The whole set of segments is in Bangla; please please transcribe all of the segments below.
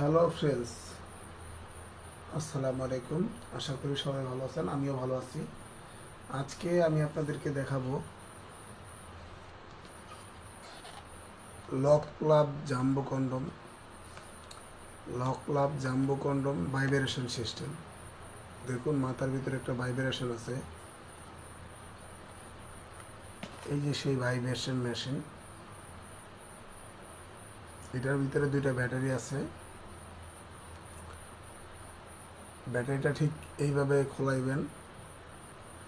হ্যালো ফ্রেন্ডস আসসালামু আলাইকুম আশা করি সবাই ভালো আছেন, আমিও ভালো আছি। আজকে আমি আপনাদেরকে দেখাবো lock club jumbo condom lock club jumbo condom vibration system দেখুন, মাথার ভিতরে একটা ভাইব্রেশন আছে। এই যে সেই ভাইব্রেশন মেশিন এটার ভিতরে দুইটা ব্যাটারি আছে। ব্যাটারিটা ঠিক এইভাবে খোলাইবেন,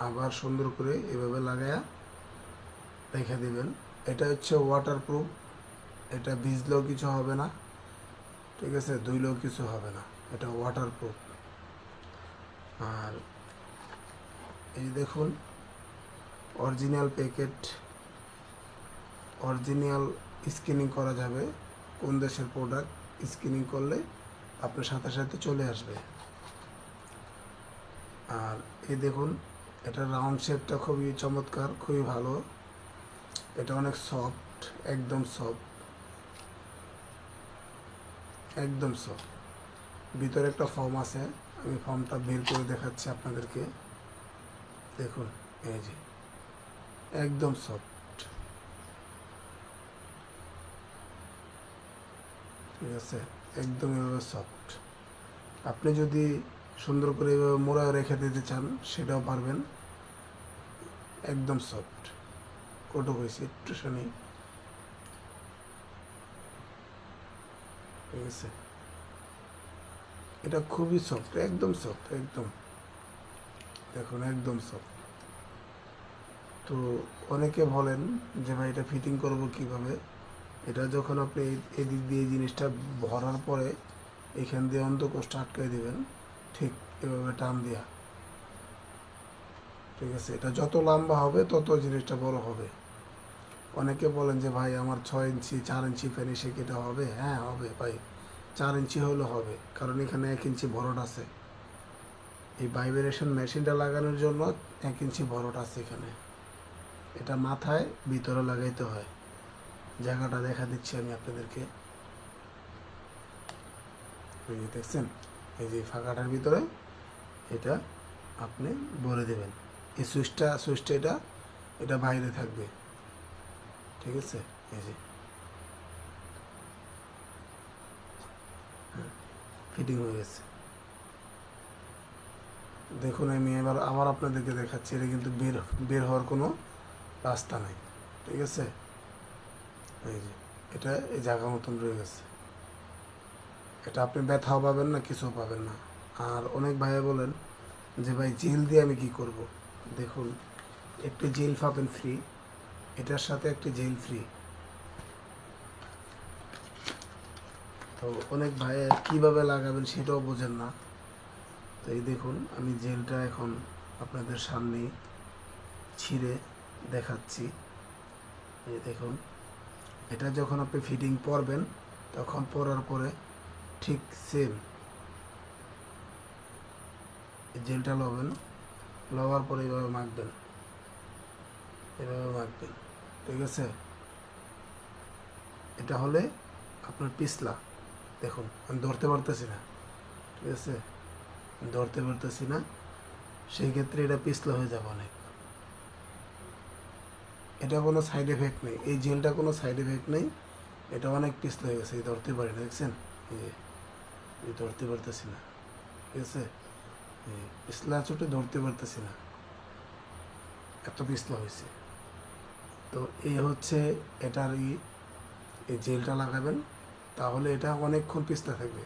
আবার সুন্দর করে এইভাবে লাগায়া রেখে দিবেন। এটা হচ্ছে ওয়াটারপ্রুফ এটা ভিজলেও কিছু হবে না, ঠিক আছে? ধুইলেও কিছু হবে না, এটা ওয়াটারপ্রুফ আর এই দেখুন অরিজিনাল প্যাকেট অরিজিনাল স্ক্যানিং করা যাবে। কোন দেশের প্রোডাক্ট স্ক্যানিং করলে আপনার সাথে সাথে চলে আসবে। আর এই দেখুন, এটা রাউন্ড শেপটা খুবই চমৎকার, খুবই ভালো। এটা অনেক সফট একদম সফট একদম সফট ভিতরে একটা ফর্ম আছে, আমি ফর্মটা বের করে দেখাচ্ছি আপনাদেরকে। দেখুন, এই যে, একদম সফট ঠিক আছে, একদম এভাবে সফট আপনি যদি সুন্দর করে মোড়া রেখে দিতে চান, সেটাও পারবেন। একদম সফট কটক হয়েছে, একটু শুনি ঠিক আছে। এটা খুবই সফট একদম সফট একদম। দেখুন, একদম সফট তো অনেকে বলেন যে, ভাই, এটা ফিটিং করব কীভাবে? এটা যখন আপনি এদিক দিয়ে জিনিসটা ভরার পরে এখান দিয়ে অন্তকোষটা আটকে দিবেন ঠিক এভাবে টান দিয়া। ঠিক আছে, এটা যত লম্বা হবে, তত জিনিসটা বড় হবে। অনেকে বলেন যে, ভাই, আমার ছয় ইঞ্চি, চার ইঞ্চি ফিনিশিং এটা হবে? হ্যাঁ হবে ভাই। চার ইঞ্চি হলে হবে, কারণ এখানে এক ইঞ্চি ভরট আছে। এই ভাইব্রেশন মেশিনটা লাগানোর জন্য এক ইঞ্চি ভরট আছে এখানে। এটা মাথায়, ভিতরে লাগাইতে হয়। জায়গাটা দেখা দিচ্ছি আমি আপনাদেরকে। দেখছেন? এই যে ফাঁকাটার ভিতরে, এটা আপনি ভরে দেবেন। এই সুইচটা সুইচটা এটা এটা বাইরে থাকবে। ঠিক আছে? এই যে। ফিটিং হয়ে গেছে। দেখুন, আমি এবার আবার আপনাদেরকে দেখাচ্ছি, এটা কিন্তু বের বের হওয়ার কোনো রাস্তা নেই। ঠিক আছে? এই যে, এটা এই জায়গা মতন রয়ে গেছে। এটা আপনি ব্যথাও পাবেন না কিছু পাবেন না। আর অনেক ভাইয়া বলেন যে, ভাই, জেল দিয়ে আমি কি করব? দেখুন, একটি জেল পাবেন ফ্রি এটার সাথে একটি জেল ফ্রি তো অনেক ভাইয়া কীভাবে লাগাবেন সেটাও বোঝেন না। তো এই দেখুন, আমি জেলটা এখন আপনাদের সামনে ছিঁড়ে দেখাচ্ছি। এই দেখুন, এটা যখন আপনি ফিটিং পরবেন, তখন পরার পরে ঠিক সেম জেলটা লবেন, লওয়ার পরে এইভাবে মাখবেন, এভাবে মাখবেন, ঠিক আছে? এটা হলে আপনার পিছলা, দেখুন, আমি ধরতে পারতেছি না, ঠিক আছে? ধরতে পারতেছি না, সেই ক্ষেত্রে এটা পিছলা হয়ে যাবে অনেক। এটা কোনো সাইড এফেক্ট নেই, এই জেলটা কোনো সাইড এফেক্ট নেই, এটা অনেক পিছলা হয়ে গেছে ধরতে পারি না, দেখছেন? এই যে এই ধরতে পারতেছি না। ঠিক আছে? পিছলা চোটে ধরতে পারতেছি না। এত পিছলা হয়েছে। তো এই হচ্ছে এটার এই জেলটা লাগাবেন, তাহলে এটা অনেকক্ষণ পিছলা থাকবে।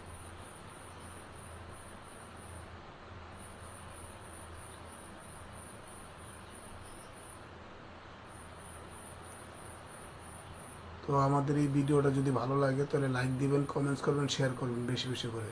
তো আমাদের এই ভিডিওটা যদি ভালো লাগে, তাহলে লাইক দিবেন কমেন্টস করবেন শেয়ার করবেন বেশি বেশি করে।